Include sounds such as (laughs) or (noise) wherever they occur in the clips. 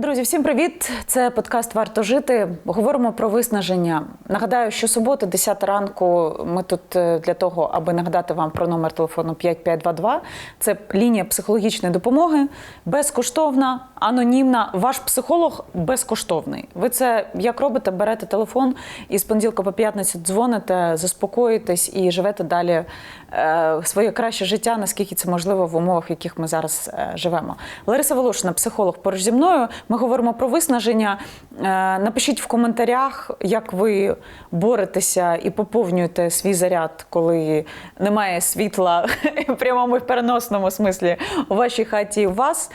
Друзі, всім привіт! Це подкаст Варто жити. Говоримо про виснаження. Нагадаю, що суботи, 10 ранку. Ми тут е, для того, аби нагадати вам про номер телефону 5522. Це лінія психологічної допомоги, безкоштовна, анонімна. Ваш психолог безкоштовний. Ви це як робите? Берете телефон і з понеділка по п'ятницю дзвоните, заспокоїтесь і живете далі своє краще життя, наскільки це можливо в умовах, в яких ми зараз е, живемо. Лариса Волошина, психолог поруч зі мною. Ми говоримо про виснаження. Е, Напишіть в коментарях, як ви боретеся і поповнюєте свій заряд, коли немає світла (laughs) в прямому і в переносному смислі у вашій хаті і у вас.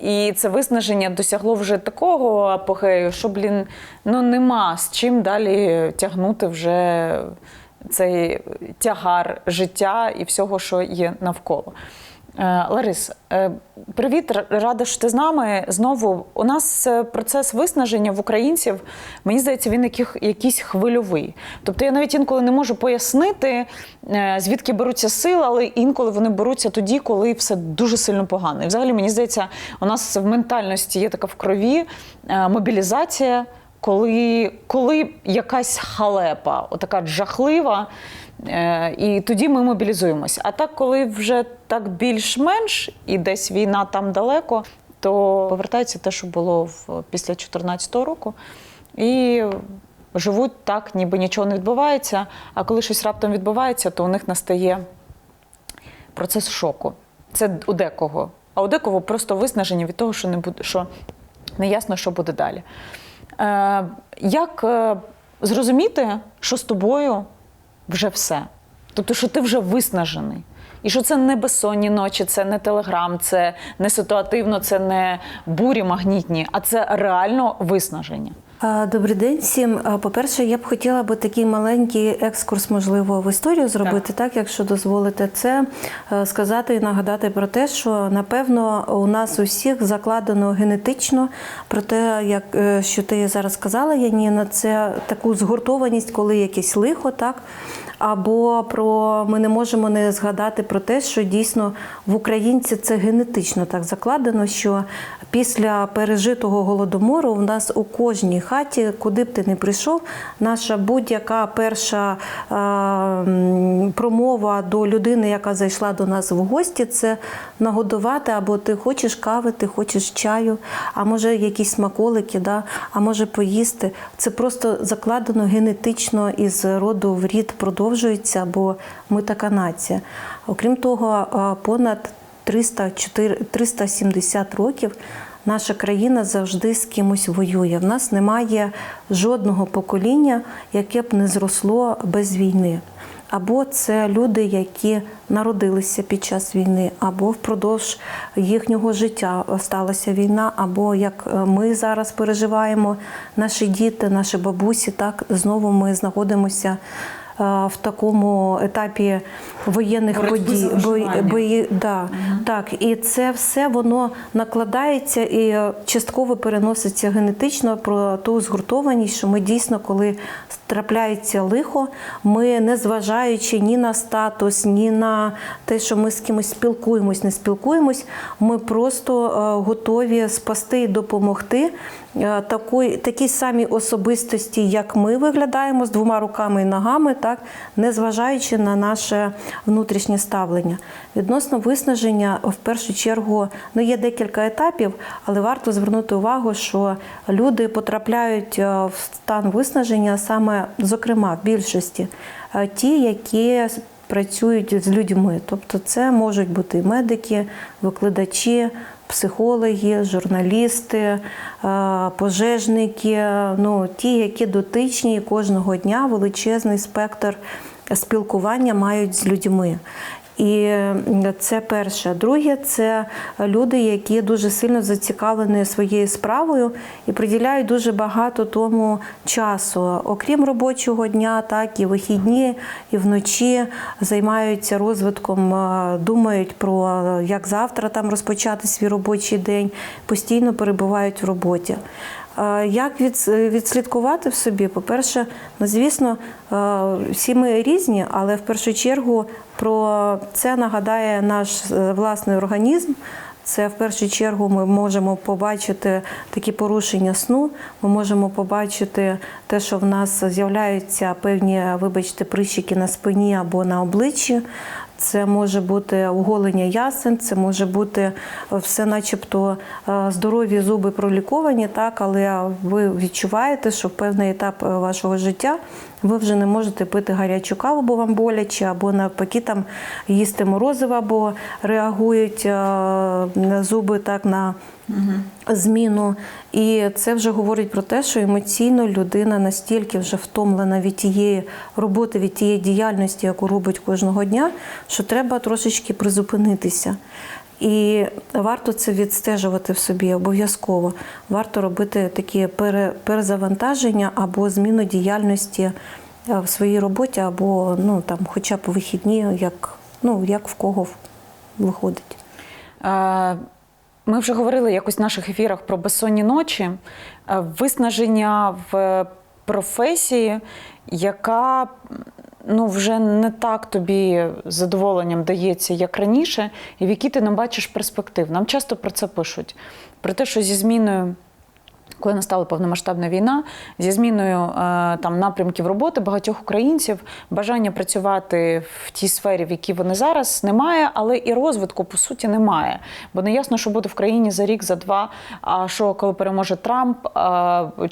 І це виснаження досягло вже такого апогею, що, блін, ну нема з чим далі тягнути вже цей тягар життя і всього, що є навколо. Е, Ларис, е, привіт, рада, що ти з нами. Знову у нас е, процес виснаження в українців, мені здається, він якийсь хвильовий. Тобто я навіть інколи не можу пояснити, звідки беруться сили, але інколи вони беруться тоді, коли все дуже сильно погано. І взагалі, мені здається, у нас в ментальності є така в крові мобілізація, коли, коли якась халепа, отака жахлива. Е, І тоді ми мобілізуємося. А так, коли вже так більш-менш і десь війна там далеко, то повертається те, що було в, після 2014 року. І живуть так, ніби нічого не відбувається. А коли щось раптом відбувається, то у них настає процес шоку. Це у декого. А у декого просто виснаження від того, що не буде, що не ясно, що буде далі. Е, як е, зрозуміти, що з тобою вже все? Тобто, що ти вже виснажений. І що це не безсонні ночі, це не телеграм, це не ситуативно, це не бурі магнітні, а це реально виснаження. Добрий день всім. По-перше, я б хотіла би такий маленький екскурс, можливо, в історію зробити, так, якщо дозволите, це е, сказати і нагадати про те, що напевно у нас усіх закладено генетично про те, як е, що ти зараз сказала, Яніна, це таку згуртованість, коли якесь лихо, так. Або про ми не можемо не згадати про те, що дійсно в українці це генетично так закладено, що після пережитого голодомору в нас у кожній хаті, куди б ти не прийшов, наша будь-яка перша промова до людини, яка зайшла до нас в гості, це нагодувати, або ти хочеш кави, ти хочеш чаю, а може якісь смаколики, да? а може поїсти. Це просто закладено генетично із роду в рід продовжується, бо ми така нація. Окрім того, понад 300, 4 370 років наша країна завжди з кимось воює. В нас немає жодного покоління, яке б не зросло без війни. Або це люди, які народилися під час війни, або впродовж їхнього життя сталася війна, або як е, ми зараз переживаємо, наші діти, наші бабусі, так знову ми знаходимося в такому етапі воєнних Боротьби подій. виживання. бої- бої- да, Так, і це все воно накладається і е, частково переноситься генетично про ту згуртованість, що ми дійсно, коли трапляється лихо, ми не зважаючи ні на статус, ні на те, що ми з кимось спілкуємось, не спілкуємось, ми просто е, готові спасти і допомогти е, такої, такій самій особистості, як ми виглядаємо з двома руками і ногами, так не зважаючи на наше внутрішнє ставлення. Відносно виснаження, в першу чергу, ну є декілька етапів, але варто звернути увагу, що люди потрапляють е, в стан виснаження саме, зокрема, в більшості е, ті, які працюють з людьми. Тобто, це можуть бути медики, викладачі. Психологи, журналісти, е, пожежники, ну ті, які дотичні кожного дня величезний спектр спілкування мають з людьми. І це перше. Друге, це люди, які дуже сильно зацікавлені своєю справою і приділяють дуже багато тому часу. Окрім робочого дня, так і вихідні, і вночі займаються розвитком, е, думають про е, як завтра там розпочати свій робочий день, постійно перебувають в роботі. Як відслідкувати в собі? По-перше, ну звісно, всі ми різні, але в першу чергу про це нагадає наш е, власний організм. Це в першу чергу ми можемо побачити такі порушення сну. Ми можемо побачити те, що в нас з'являються певні, вибачте, прищики на спині або на обличчі. Це може бути оголення ясен, це може бути е, все, начебто, е, здорові зуби проліковані, так, але ви відчуваєте, що певний етап е, вашого життя ви вже не можете пити гарячу каву, бо вам боляче, або навпаки там їсти морозиво, бо реагують зуби так на зміну. І це вже говорить про те, що емоційно людина настільки вже втомлена від тієї роботи, від тієї діяльності, яку робить кожного дня, що треба трошечки призупинитися. І варто це відстежувати в собі обов'язково. Варто робити такі перезавантаження або зміну діяльності е, в своїй роботі, або ну там, хоча б вихідні, як, ну, як в кого виходить. Ми вже говорили якось в наших ефірах про безсонні ночі, Е, виснаження в професії, яка ну, вже не так тобі задоволенням дається, як раніше, і в якій ти не бачиш перспектив. Нам часто про це пишуть. Про те, що зі зміною. Коли настала повномасштабна війна, зі зміною е, там напрямків роботи багатьох українців бажання працювати в тій сфері, в якій вони зараз, немає, але і розвитку по суті немає. Бо не ясно, що буде в країні за рік, за два. А що коли переможе Трамп,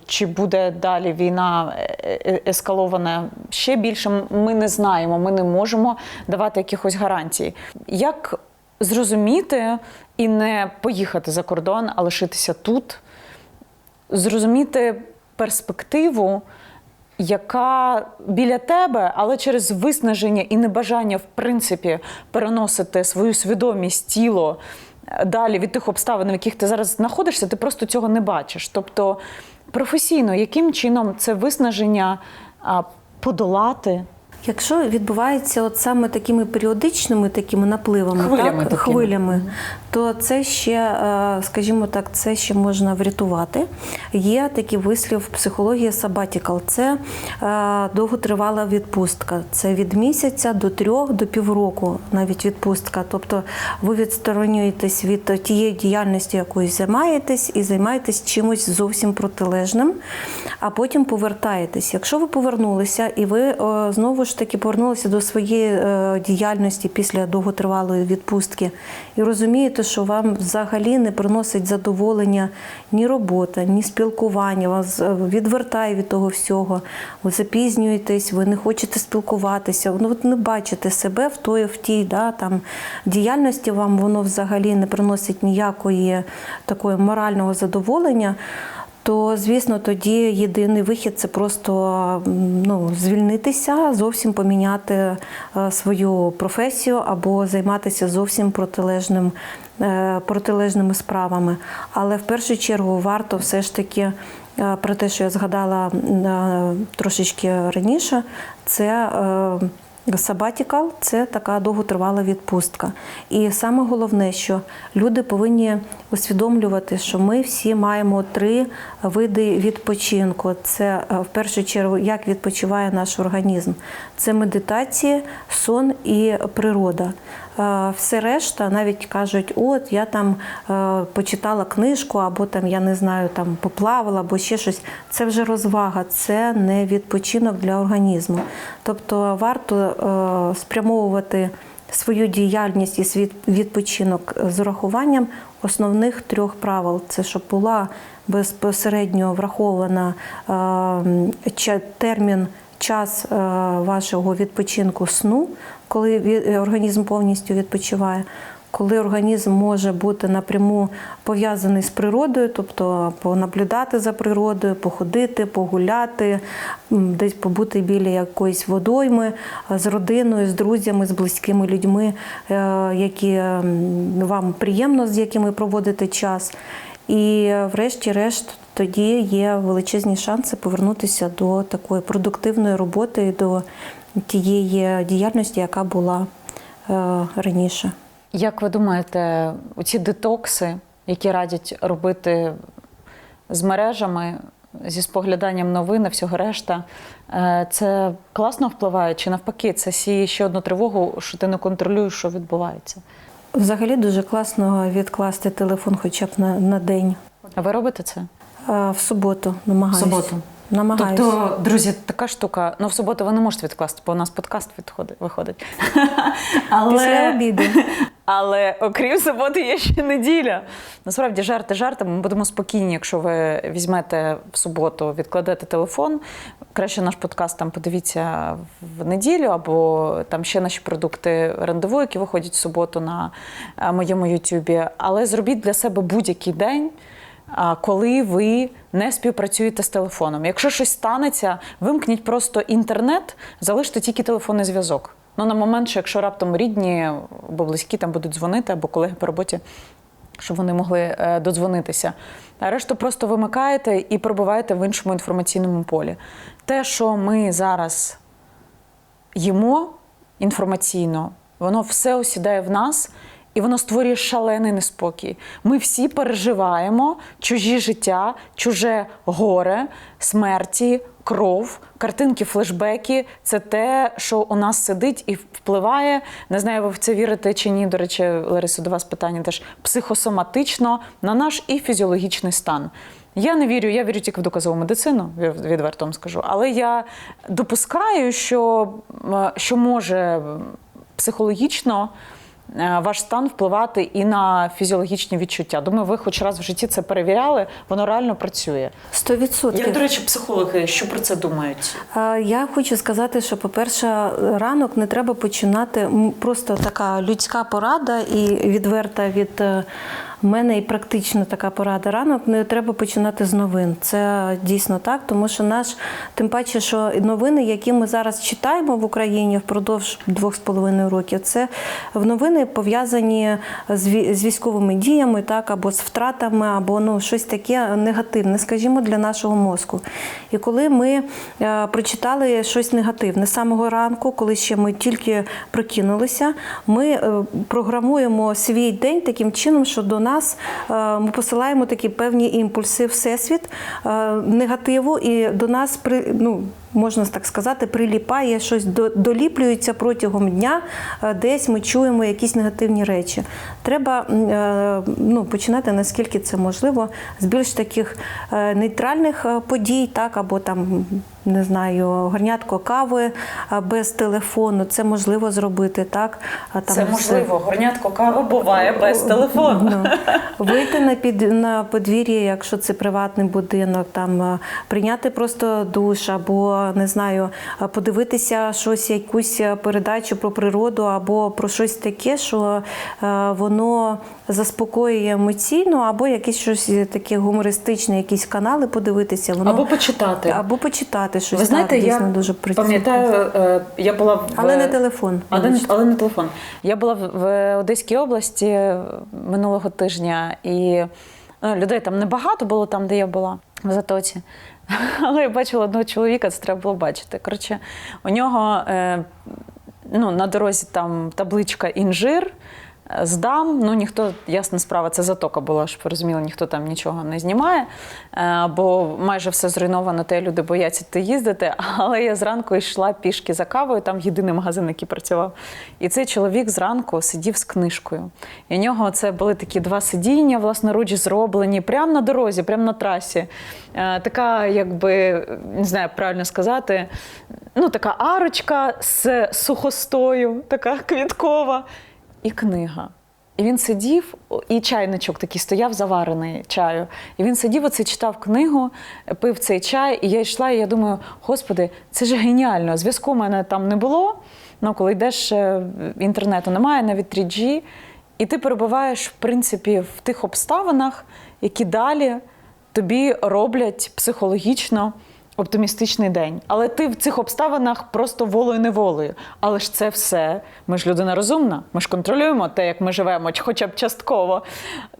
чи буде далі війна е- е- ескалована ще більше? Ми не знаємо. Ми не можемо давати якихось гарантій. Як зрозуміти і не поїхати за кордон, а лишитися тут? Зрозуміти перспективу, яка біля тебе, але через виснаження і небажання, в принципі, переносити свою свідомість, тіло е, далі від тих обставин, в яких ти зараз знаходишся, ти просто цього не бачиш. Тобто, професійно, яким чином це виснаження подолати? Якщо відбувається от саме такими періодичними такими напливами, Хвилями так, такими. хвилями, то це ще, е, скажімо так, це ще можна врятувати. Є такий вислів в психології sabbatical. Це е, довготривала відпустка. Це від місяця до трьох до півроку навіть відпустка. Тобто ви відсторонюєтесь від тієї діяльності, якою займаєтесь, і займаєтесь чимось зовсім протилежним, а потім повертаєтесь. Якщо ви повернулися і ви е, знову ж таки повернулися до своєї е, діяльності після довготривалої відпустки і розумієте, що вам взагалі не приносить задоволення ні робота, ні спілкування, вас е, відвертає від того всього. Ви запізнюєтесь, ви не хочете спілкуватися, ну от не бачите себе в той, в тій да, там, діяльності, вам воно взагалі не приносить ніякої такої морального задоволення. То, звісно, тоді єдиний вихід це просто ну, звільнитися, зовсім поміняти е, свою професію або займатися зовсім протилежним, е, протилежними справами. Але в першу чергу варто все ж таки е, про те, що я згадала трошечки раніше, це. Sabbatical – це така довготривала відпустка. І саме головне, що люди повинні усвідомлювати, що ми всі маємо три види відпочинку. Це е, в першу чергу, як відпочиває наш організм. Це медитація, сон і природа. Е, Все решта навіть кажуть, от я там е, почитала книжку, або там я не знаю, там поплавала, або ще щось. Це вже розвага, це не відпочинок для організму. Тобто варто е, спрямовувати свою діяльність і свій відпочинок з урахуванням основних трьох правил: це щоб була безпосередньо врахована термін. Час вашого відпочинку сну, коли організм повністю відпочиває, коли організм може бути напряму пов'язаний з природою, тобто понаблюдати за природою, походити, погуляти, десь побути біля якоїсь водойми е, з родиною, з друзями, з близькими людьми, е, які вам приємно, з якими проводите час. І е, врешті-решт тоді є величезні шанси повернутися до такої продуктивної роботи, до тієї діяльності, яка була е, раніше. Як ви думаєте, ці детокси, які радять робити з мережами, зі спогляданням новин і всього решта, е, це класно впливає? Чи навпаки, це сіє ще одну тривогу, що ти не контролюєш, що відбувається? Взагалі дуже класно відкласти телефон хоча б на, на день. А ви робите це? В суботу намагаюся. В суботу? Намагаюся. Тобто, друзі, така штука. Ну, в суботу ви не можете відкласти, бо у нас подкаст відходить, виходить. (laughs) Після обіду. (laughs) Але окрім суботи є ще неділя. Насправді, жарти жартами. Ми будемо спокійні, якщо ви візьмете в суботу, відкладете телефон. Краще наш подкаст там подивіться в неділю, або там ще наші продукти рандеву, які виходять в суботу на е, моєму Ютубі. Але зробіть для себе будь-який день. Коли ви не співпрацюєте з телефоном. Якщо щось станеться, вимкніть просто інтернет, залиште тільки телефонний зв'язок. Ну, на момент, що якщо раптом рідні або близькі там будуть дзвонити, або колеги по роботі, щоб вони могли е, додзвонитися. А решту просто вимикаєте і пробуваєте в іншому інформаційному полі. Те, що ми зараз їмо інформаційно, воно все осідає в нас. І воно створює шалений неспокій. Ми всі переживаємо чужі життя, чуже горе, смерті, кров, картинки, флешбеки. Це те, що у нас сидить і впливає. Не знаю, ви в це вірите чи ні. До речі, Ларисо, до вас питання теж психосоматично на наш і фізіологічний стан. Я не вірю, я вірю тільки в доказову медицину, відверто вам скажу. Але я допускаю, що, що може психологічно ваш стан впливати і на фізіологічні відчуття. Думаю, ви хоч раз в житті це перевіряли, воно реально працює. Сто відсотків. Як, до речі, психологи, що про це думають? Е, Я хочу сказати, що, по-перше, ранок не треба починати просто така людська порада і відверта від е, мене і практично така порада. Ранок не треба починати з новин. Це дійсно так, тому що наш, тим паче, що новини, які ми зараз читаємо в Україні впродовж двох з половиною років, це новини пов'язані з військовими діями, так або з втратами, або ну щось таке негативне, скажімо, для нашого мозку. І коли ми е, прочитали щось негативне з самого ранку, коли ще ми тільки прокинулися, ми е, програмуємо свій день таким чином, що до нас е, ми посилаємо такі певні імпульси всесвіт е, негативу, і до нас при ну. Можна так сказати, приліпає щось до- доліплюється протягом дня. е, Десь ми чуємо якісь негативні речі. Треба е, ну, починати наскільки це можливо з більш таких е, нейтральних подій, так або там не знаю, горнятко кави без телефону. Це можливо зробити, так там Це можливо. Горнятко кави буває без телефону. Ну, вийти на під на подвір'я, якщо це приватний будинок, там прийняти просто душ, або не знаю, подивитися щось, якусь передачу про природу, або про щось таке, що е, воно заспокоює емоційно, або якесь щось таке гумористичне, якісь канали подивитися. Воно Або почитати. або почитати щось. Ви знаєте, так, я дійсно дуже пам'ятаю, е, я була в Але не телефон. Але, не- але не телефон. Я була в- в Одеській області минулого тижня, і ну, людей там небагато було там, де я була, в Затоці. (laughs) Але я бачила одного чоловіка, це треба було бачити. Коротше, у нього е, ну, на дорозі там табличка інжир. Здам, ну ніхто, ясна справа, це затока була, щоб розуміли, ніхто там нічого не знімає, е, бо майже все зруйновано, те люди бояться ти їздити. (laughs) Але я зранку йшла пішки за кавою, там єдиний магазин, який працював. І цей чоловік зранку сидів з книжкою. І у нього це були такі два сидіння, власноруч зроблені, прямо на дорозі, прямо на трасі. Е, Така, якби, не знаю, правильно сказати, ну, така арочка з сухостою, така квіткова і книга. І він сидів, і чайничок такий стояв, заварений чаю. І він сидів, оце читав книгу, пив цей чай, і я йшла, і я думаю, господи, це ж геніально. Зв'язку в мене там не було. Ну, коли йдеш, е, інтернету немає, навіть 3G, і ти перебуваєш, в принципі, в тих обставинах, які далі тобі роблять психологічно оптимістичний день. Але ти в цих обставинах просто волею неволею. Але ж це все. Ми ж людина розумна. Ми ж контролюємо те, як ми живемо, хоча б частково.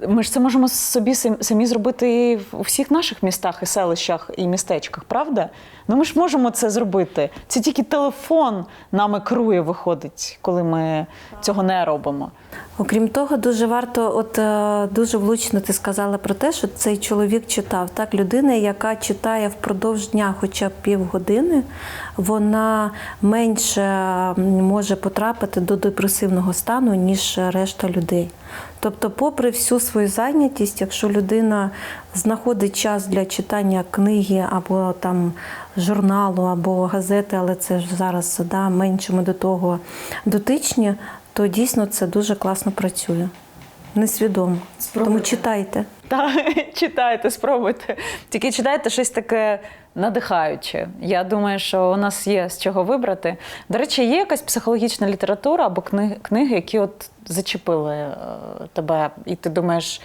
Ми ж це можемо собі самі зробити і у всіх наших містах і селищах і містечках, правда? Ну ми ж можемо це зробити. Це тільки телефон нами керує, виходить, коли ми цього не робимо. Окрім того, дуже варто, от е, дуже влучно ти сказала про те, що цей чоловік читав. Так, людина, яка читає впродовж дня дня хоча б півгодини, вона менше може потрапити до депресивного стану, ніж решта людей. Тобто, попри всю свою зайнятість, якщо людина знаходить час для читання книги або там журналу, або газети, але це ж зараз да, менше ми до того дотичні, то дійсно це дуже класно працює. Несвідомо. Тому читайте. Та (laughs) читайте, спробуйте. Тільки читайте щось таке надихаюче. Я думаю, що у нас є з чого вибрати. До речі, є якась психологічна література або книги, які от зачепили е, тебе, і ти думаєш,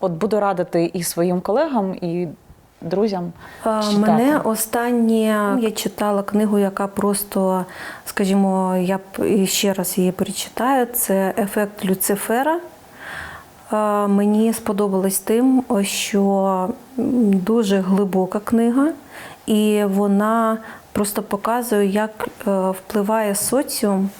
от буду радити і своїм колегам, і друзям. Читати. Мене останнє я читала книгу, яка просто, скажімо, я ще раз її перечитаю. Це ефект Люцифера. А, Мені сподобалось тим, що дуже глибока книга, і вона просто показує, як е, впливає соціум,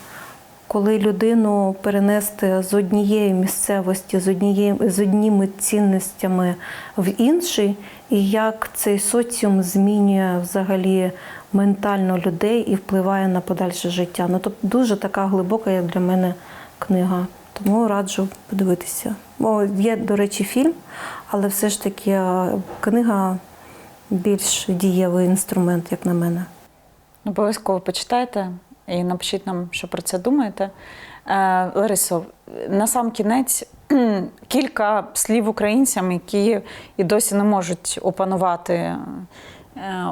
коли людину перенести з однієї місцевості, з, однієї, з одніми цінностями в інший, і як цей соціум змінює взагалі ментально людей і впливає на подальше життя. Ну, тобто дуже така глибока, як для мене, книга. Тому раджу подивитися. О, є, до речі, фільм, але все ж таки книга більш дієвий інструмент, як на мене. Обов'язково почитайте і напишіть нам, що про це думаєте. Е, Ларисо, на сам кінець кілька слів українцям, які і досі не можуть опанувати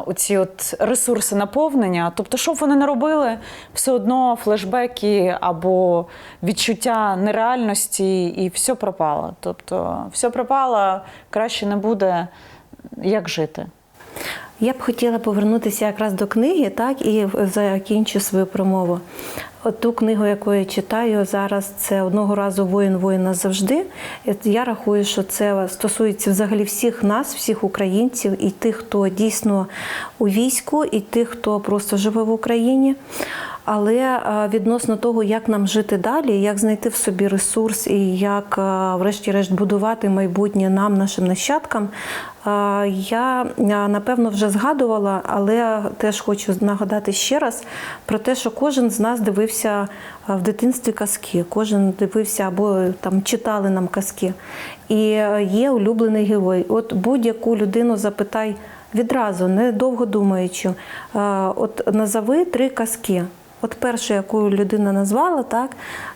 оці от ресурси наповнення. Тобто, що б вони не робили, все одно флешбеки або відчуття нереальності, і все пропало. Тобто, все пропало, краще не буде. Як жити? Я б хотіла повернутися якраз до книги, так і закінчу свою промову. От ту книгу, яку я читаю зараз, це одного разу воїн воїна завжди. Я рахую, що це стосується взагалі всіх нас, всіх українців, і тих, хто дійсно у війську, і тих, хто просто живе в Україні. Але е, відносно того, як нам жити далі, як знайти в собі ресурс і як, е, врешті-решт, будувати майбутнє нам, нашим нащадкам, е, я напевно вже згадувала, але теж хочу нагадати ще раз про те, що кожен з нас дивився в дитинстві казки, кожен дивився або там читали нам казки. І є улюблений герой. От будь-яку людину запитай відразу, не довго думаючи, от назови три казки. От першу, яку людина назвала, так,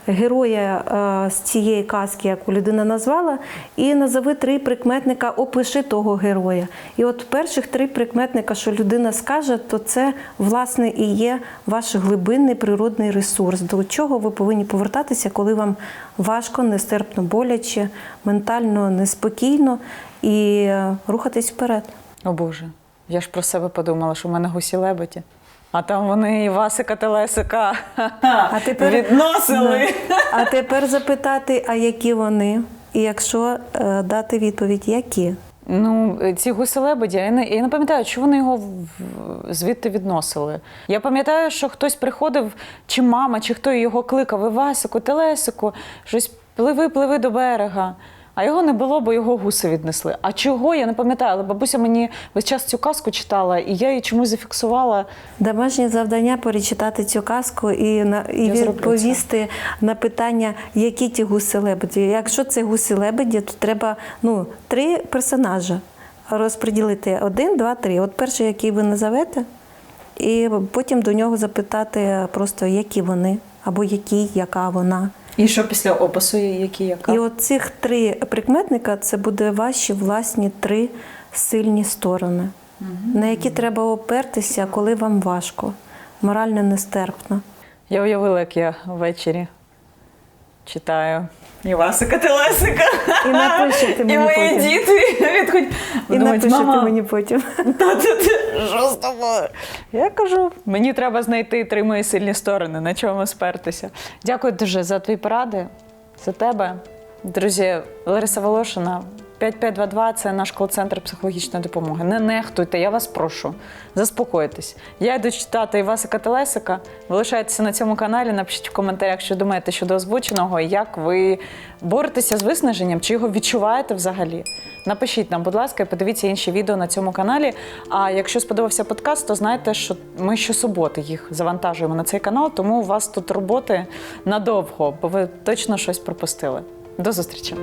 героя е, з цієї казки, яку людина назвала, і назови три прикметника, опиши того героя. І от перших три прикметника, що людина скаже, то це власне і є ваш глибинний природний ресурс, до чого ви повинні повертатися, коли вам важко, нестерпно боляче, ментально неспокійно і е, рухатись вперед. О Боже, я ж про себе подумала, що в мене гусі лебеді. А там вони і Васика Телесика А тепер- відносили. А тепер запитати, а які вони? І якщо е, дати відповідь, які? Ну, ці гуси лебеді, я не, я не пам'ятаю, чи вони його звідти відносили. Я пам'ятаю, що хтось приходив, чи мама, чи хто його кликав Івасику, Телесику, щось пливи, пливи до берега. А його не було, бо його гуси віднесли. А чого я не пам'ятаю, але бабуся мені весь час цю казку читала, і я її чомусь зафіксувала. Домашнє завдання перечитати цю казку і, на, і відповісти на питання, які ті гуси лебеді. Якщо це гуси лебеді, то треба ну, три персонажа розподілити один, два, три. От перший, який ви назовете, і потім до нього запитати просто, які вони, або який, яка вона. І що після опису, які яка? І от цих три прикметника це буде ваші власні три сильні сторони, на які треба опертися, коли вам важко, морально нестерпно. Я уявила, як я ввечері читаю Івасика Телесика. І напишете І мені мої потім. діти відходять. І думають, напишете «Мама, мені потім. Та ти, ти, що з тобою? Я кажу, мені треба знайти три мої сильні сторони, на чому спертися. Дякую дуже за твої поради, за тебе. Друзі, Лариса Волошина, 5522 – це наш кол-центр психологічної допомоги. Не нехтуйте, я вас прошу. Заспокойтесь. Я йду читати Івасика Телесика. Ви на цьому каналі. Напишіть в коментарях, що думаєте щодо озвученого, як ви боретеся з виснаженням, чи його відчуваєте взагалі. Напишіть нам, будь ласка, і подивіться інші відео на цьому каналі. А якщо сподобався подкаст, то знайте, що ми щосуботи їх завантажуємо на цей канал, тому у вас тут роботи надовго, бо ви точно щось пропустили. До зустрічі!